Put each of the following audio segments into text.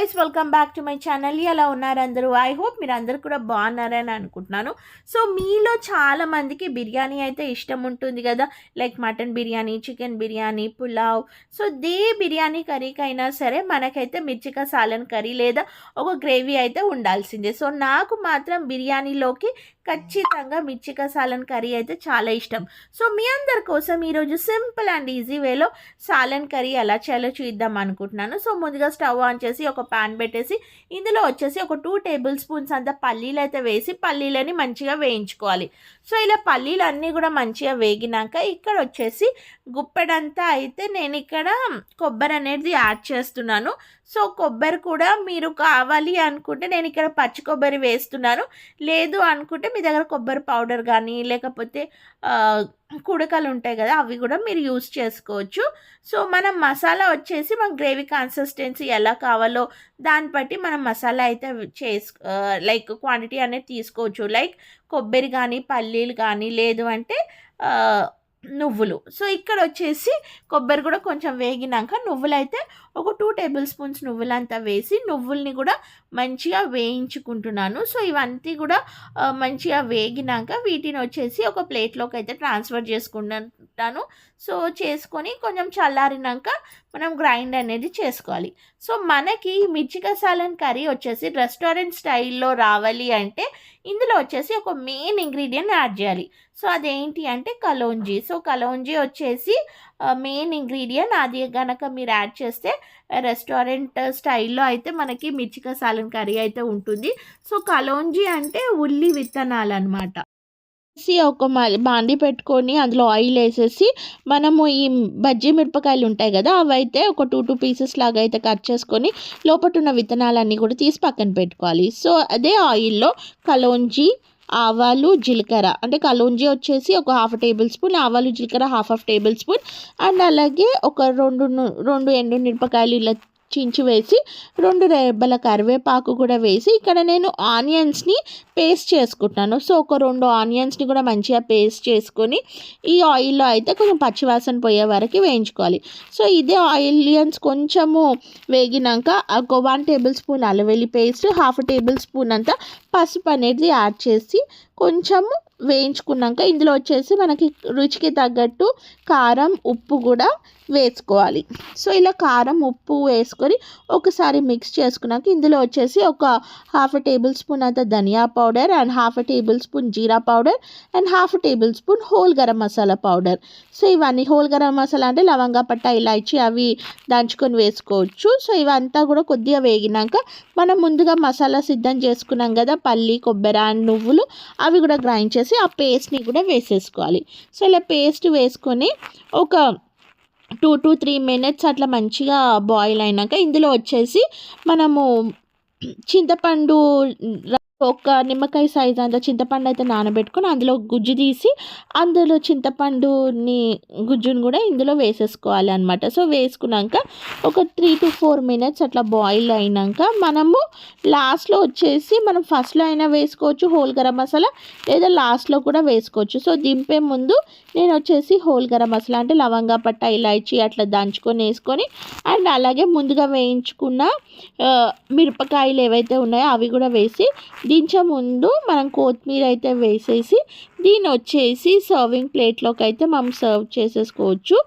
Guys welcome back to my channel. ఎలా ఉన్నారు అందరూ? ఐ హోప్ మీరు అందరు కూడా బాగున్నారని అనుకుంటున్నాను. సో మీలో చాలా మందికి బిర్యానీ అయితే ఇష్టం ఉంటుంది కదా. Like mutton biryani chicken biryani pulao. So the biryani కర్రీకైనా సరే మనకైతే మిర్చిక సాలన్ కర్రీ లేదా ఒక గ్రేవీ అయితే ఉండాల్సిందే. సో నాకు మాత్రం బిర్యానీలోకి ఖచ్చితంగా మిర్చి సాలన్ కర్రీ అయితే చాలా ఇష్టం. సో మీ అందరి కోసం ఈరోజు సింపుల్ అండ్ ఈజీ వేలో సాలన్ కర్రీ ఎలా చేయాలో చూద్దాం అనుకుంటున్నాను. సో ముందుగా స్టవ్ ఆన్ చేసి ఒక పాన్ పెట్టేసి ఇందులో వచ్చేసి ఒక టూ టేబుల్ స్పూన్స్ అంత పల్లీలు అయితే వేసి పల్లీలని మంచిగా వేయించుకోవాలి. సో ఇలా పల్లీలు అన్నీ కూడా మంచిగా వేగినాక ఇక్కడ వచ్చేసి గుప్పెడంతా అయితే నేను ఇక్కడ కొబ్బరి అనేది యాడ్ చేస్తున్నాను. సో కొబ్బరి కూడా మీరు కావాలి అనుకుంటే నేను ఇక్కడ పచ్చి కొబ్బరి వేస్తున్నాను. లేదు అనుకుంటే మీ దగ్గర కొబ్బరి పౌడర్ కానీ లేకపోతే కుడకలు ఉంటాయి కదా అవి కూడా మీరు యూస్ చేసుకోవచ్చు. సో మనం మసాలా వచ్చేసి మన గ్రేవీ కన్సిస్టెన్సీ ఎలా కావాలో దాన్ని బట్టి మనం మసాలా అయితే చేసు లైక్ క్వాంటిటీ అనేది తీసుకోవచ్చు. లైక్ కొబ్బరి కానీ పల్లీలు కానీ లేదు అంటే నువ్వులు. సో ఇక్కడ వచ్చేసి కొబ్బరి కూడా కొంచెం వేగినాక నువ్వులైతే ఒక టూ టేబుల్ స్పూన్స్ నువ్వులంతా వేసి నువ్వుల్ని కూడా మంచిగా వేయించుకుంటున్నాను. సో ఇవంతా కూడా మంచిగా వేగినాక వీటిని వచ్చేసి ఒక ప్లేట్లోకి అయితే ట్రాన్స్ఫర్ చేసుకుంటాను సో చేసుకొని కొంచెం చల్లారినాక మనం గ్రైండ్ అనేది చేసుకోవాలి. సో మనకి మిర్చి కసాలన్ కర్రీ వచ్చేసి రెస్టారెంట్ స్టైల్లో రావాలి అంటే ఇందులో వచ్చేసి ఒక మెయిన్ ఇంగ్రీడియంట్ యాడ్ చేయాలి. సో అదేంటి అంటే కలోంజీ సో కలోంజీ వచ్చేసి మెయిన్ ఇంగ్రీడియంట్ అది కనుక మీరు యాడ్ చేస్తే రెస్టారెంట్ స్టైల్లో అయితే మనకి మిర్చి సాలన్ కర్రీ అయితే ఉంటుంది. సో కలోంజీ అంటే ఉల్లి విత్తనాలు అనమాట వేసి ఒక బాండి పెట్టుకొని అందులో ఆయిల్ వేసేసి మనము ఈ బజ్జీ మిరపకాయలు ఉంటాయి కదా అవి అయితే ఒక టూ టూ పీసెస్ లాగా అయితే కట్ చేసుకొని లోపల ఉన్న విత్తనాలన్నీ కూడా తీసి పక్కన పెట్టుకోవాలి. సో అదే ఆయిల్లో కలోంజీ ఆవాలు జీలకర్ర. అంటే కలోంజీ వచ్చేసి ఒక హాఫ్ టేబుల్ స్పూన్ ఆవాలు జీలకర్ర half half tablespoon and అలాగే ఒక రెండు రెండు ఎండు మిరపకాయలు ఇలా చించి వేసి రెండు రెబ్బల కరివేపాకు కూడా వేసి ఇక్కడ నేను ఆనియన్స్ని పేస్ట్ చేసుకుంటున్నాను. సో ఒక రెండు ఆనియన్స్ని కూడా మంచిగా పేస్ట్ చేసుకొని ఈ ఆయిల్లో అయితే కొంచెం పచ్చివాసన పోయే వరకు వేయించుకోవాలి. సో ఇదే ఆయిలియన్స్ కొంచెము వేగినాక ఒక వన్ టేబుల్ స్పూన్ అల్లవెల్లి పేస్ట్ హాఫ్ టేబుల్ స్పూన్ అంతా పసుపు అనేది యాడ్ చేసి కొంచెము వేయించుకున్నాక ఇందులో వచ్చేసి మనకి రుచికి తగ్గట్టు కారం ఉప్పు కూడా వేసుకోవాలి. సో ఇలా కారం ఉప్పు వేసుకొని ఒకసారి మిక్స్ చేసుకున్నాక ఇందులో వచ్చేసి ఒక హాఫ్ టేబుల్ స్పూన్ అంత ధనియా powder and half tablespoon jeera powder and half tablespoon whole garam masala powder so ఇవన్నీ హోల్ గరం మసాలా అంటే లవంగా పట్ట ఇలాచి అవి దంచుకొని వేసుకోవచ్చు. సో ఇవంతా కూడా కొద్దిగా వేగినాక మనం ముందుగా మసాలా సిద్ధం చేసుకున్నాం కదా పల్లి కొబ్బరి అండ్ నువ్వులు అవి కూడా గ్రైండ్ చేసి ఆ పేస్ట్ని కూడా వేసేసుకోవాలి. సో ఇలా పేస్ట్ వేసుకొని ఒక టూ టు త్రీ మినిట్స్ అట్లా మంచిగా బాయిల్ అయినాక ఇందులో వచ్చేసి మనము చింతపండు ఒక నిమ్మకాయ సైజ్ అంత చింతపండు అయితే నానబెట్టుకొని అందులో గుజ్జు తీసి అందులో చింతపండుని గుజ్జును కూడా ఇందులో వేసేసుకోవాలి అనమాట సో వేసుకున్నాక ఒక త్రీ టు ఫోర్ మినిట్స్ అట్లా బాయిల్ అయినాక మనము లాస్ట్లో వచ్చేసి మనం ఫస్ట్లో అయినా వేసుకోవచ్చు హోల్ గరం మసాలా లేదా లాస్ట్లో కూడా వేసుకోవచ్చు. సో దింపే ముందు నేను వచ్చేసి హోల్ గరం మసాలా అంటే లవంగా పట్ట ఇలాచి అట్లా దంచుకొని వేసుకొని అండ్ అలాగే ముందుగా వేయించుకున్న మిరపకాయలు ఏవైతే ఉన్నాయో అవి కూడా వేసి దించే ముందు మనం కొత్తిమీర అయితే వేసేసి దీన్ని వచ్చేసి సర్వింగ్ ప్లేట్లోకి అయితే మనం సర్వ్ చేసేసుకోవచ్చు.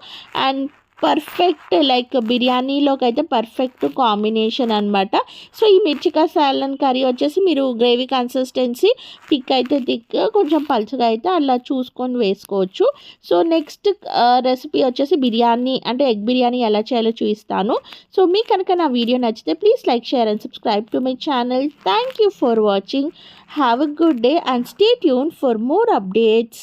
అండ్ పర్ఫెక్ట్ లైక్ బిర్యానీలోకి అయితే పర్ఫెక్ట్ కాంబినేషన్ అనమాట సో ఈ మిర్చికా సాలన్ కర్రీ వచ్చేసి మీరు గ్రేవీ కన్సిస్టెన్సీ థిక్ అయితే థిక్ కొంచెం పలుచగా అయితే అలా చూసుకొని వేసుకోవచ్చు. సో నెక్స్ట్ రెసిపీ వచ్చేసి బిర్యానీ అంటే ఎగ్ బిర్యానీ ఎలా చేయాలో చూపిస్తాను. సో మీకు కనుక నా వీడియో నచ్చితే please like share and subscribe to my channel thank you for watching have a good day and stay tuned for more updates